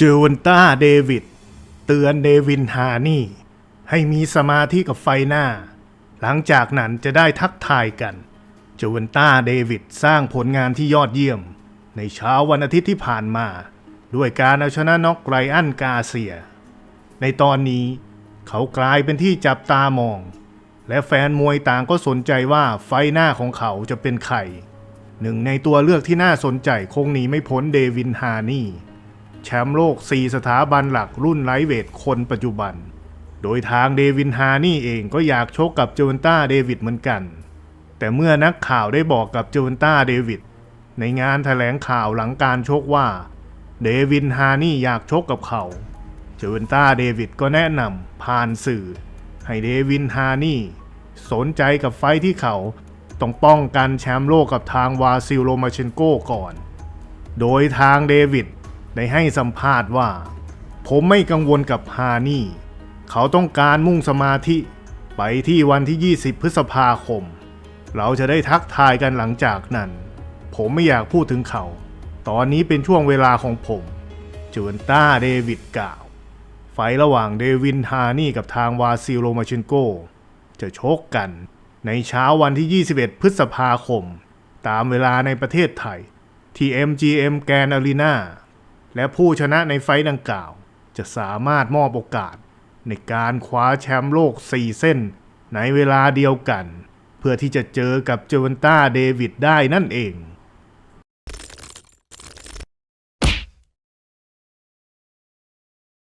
เจวันต้าเดวิดเตือนเดวินฮานี่ ให้มีสมาธิกับไฟหน้า หลังจากนั้นจะได้ทักทายกัน เจวันต้าเดวิดสร้างผลงานที่ยอดเยี่ยม ในเช้าวันอาทิตย์ที่ผ่านมา ด้วยการเอาชนะน็อกไรอันกาเซีย ในตอนนี้เขากลายเป็นที่จับตามอง และแฟนมวยต่างก็สนใจว่าไฟหน้าของเขาจะเป็นใครหนึ่งในตัวเลือกที่น่าสนใจคงหนีไม่พ้นเดวินฮานี่ แชมป์โลก 4 สถาบันหลักรุ่นไลท์เวทคนปัจจุบัน โดยทางเดวินฮานี่เองก็อยากชกกับเจวันต้าเดวิดเหมือนกัน แต่เมื่อนักข่าวได้บอกกับเจวันต้าเดวิดในงานแถลงข่าวหลังการชกว่าเดวินฮานี่อยากชกกับเขา เจวันต้าเดวิดก็แนะนำผ่านสื่อ ให้เดวินฮานี่ สนใจกับไฟท์ที่เขาต้องป้องกันแชมป์โลกกับทางวาซิลโลมาเชนโกก่อน โดยทางเดวิด ได้ให้สัมภาษณ์ว่า ผมไม่กังวลกับฮานี่ เขาต้องการมุ่งสมาธิ ไปที่วันที่ 20 พฤษภาคม เราจะได้ทักทายกันหลังจากนั้น ผมไม่อยากพูดถึงเขา ตอนนี้เป็นช่วงเวลาของผมจวนต้าเดวิดกล่าวไฟระหว่างเดวินฮานี่กับทางวาซิลโลมาเชนโก จะชกกันในเช้าวันที่ 21 พฤษภาคม ตามเวลาในประเทศไทยที่ MGM แกนอารีนา และผู้ชนะในไฟต์ดังกล่าว จะสามารถมอบโอกาส ในการคว้าแชมป์โลก 4 เส้น ในเวลาเดียวกัน เพื่อที่จะเจอกับเจวันต้าเดวิดได้นั่นเอง